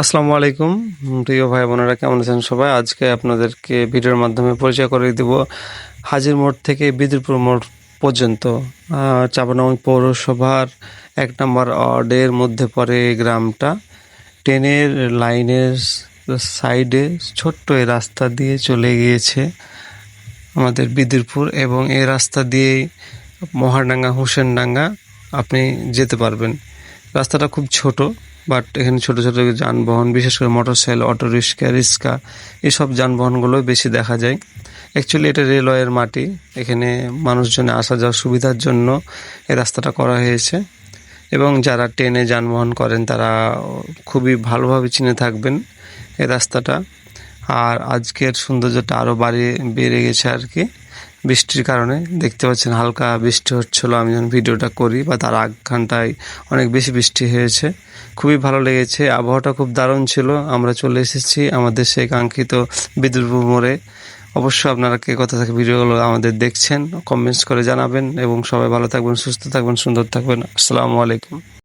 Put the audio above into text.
আসসালামু আলাইকুম। প্রিয় ভাই বোনেরা কেমন আছেন সবাই? আজকে আপনাদেরকে ভিডিওর মাধ্যমে পরিচয় করে দেব হাজির মোড় থেকে বিদুরপুর মোড় পর্যন্ত। আহ, পৌরসভার এক নম্বর ওয়ার্ডের মধ্যে পড়ে গ্রামটা। ট্রেনের লাইনের সাইডে ছোট্ট এই রাস্তা দিয়ে চলে গিয়েছে আমাদের বিদুরপুর এবং এই রাস্তা দিয়েই মহাডাঙ্গা হুসেনডাঙ্গা আপনি যেতে পারবেন। রাস্তাটা খুব ছোট। বাট এখানে ছোট ছোট যানবাহন, বিশেষ করে মোটরসাইকেল অটো রিক্সা রিক্সা, এসব যানবাহনগুলো বেশি দেখা যায়। অ্যাকচুয়ালি এটা রেলওয়ের মাটি। এখানে মানুষজনে আসা যাওয়ার সুবিধার জন্য এই রাস্তাটা করা হয়েছে। এবং যারা ট্রেনে যানবাহন করেন, তারা খুবই ভালোভাবে চিনে থাকবেন এই রাস্তাটা। আর আজকের সৌন্দর্যটা আরও বাড়িয়ে, বেড়ে গেছে আর কি। বৃষ্টির কারণে। দেখতে পাচ্ছেন হালকা বৃষ্টি হচ্ছিল। আমি যখন ভিডিওটা করি বা তার আগ ঘন্টায় অনেক বেশি বৃষ্টি হয়েছে। খুবই ভালো লেগেছে। আবহাওয়াটা খুব দারুণ ছিল। আমরা চলে এসেছি আমাদের সেই কাঙ্ক্ষিত বিদ্যুৎ মোড়ে। অবশ্যই আপনারা কে কথা থেকে ভিডিওগুলো আমাদের দেখছেন কমেন্টস করে জানাবেন। এবং সবাই ভালো থাকবেন, সুস্থ থাকবেন, সুন্দর থাকবেন। আসসালামু আলাইকুম।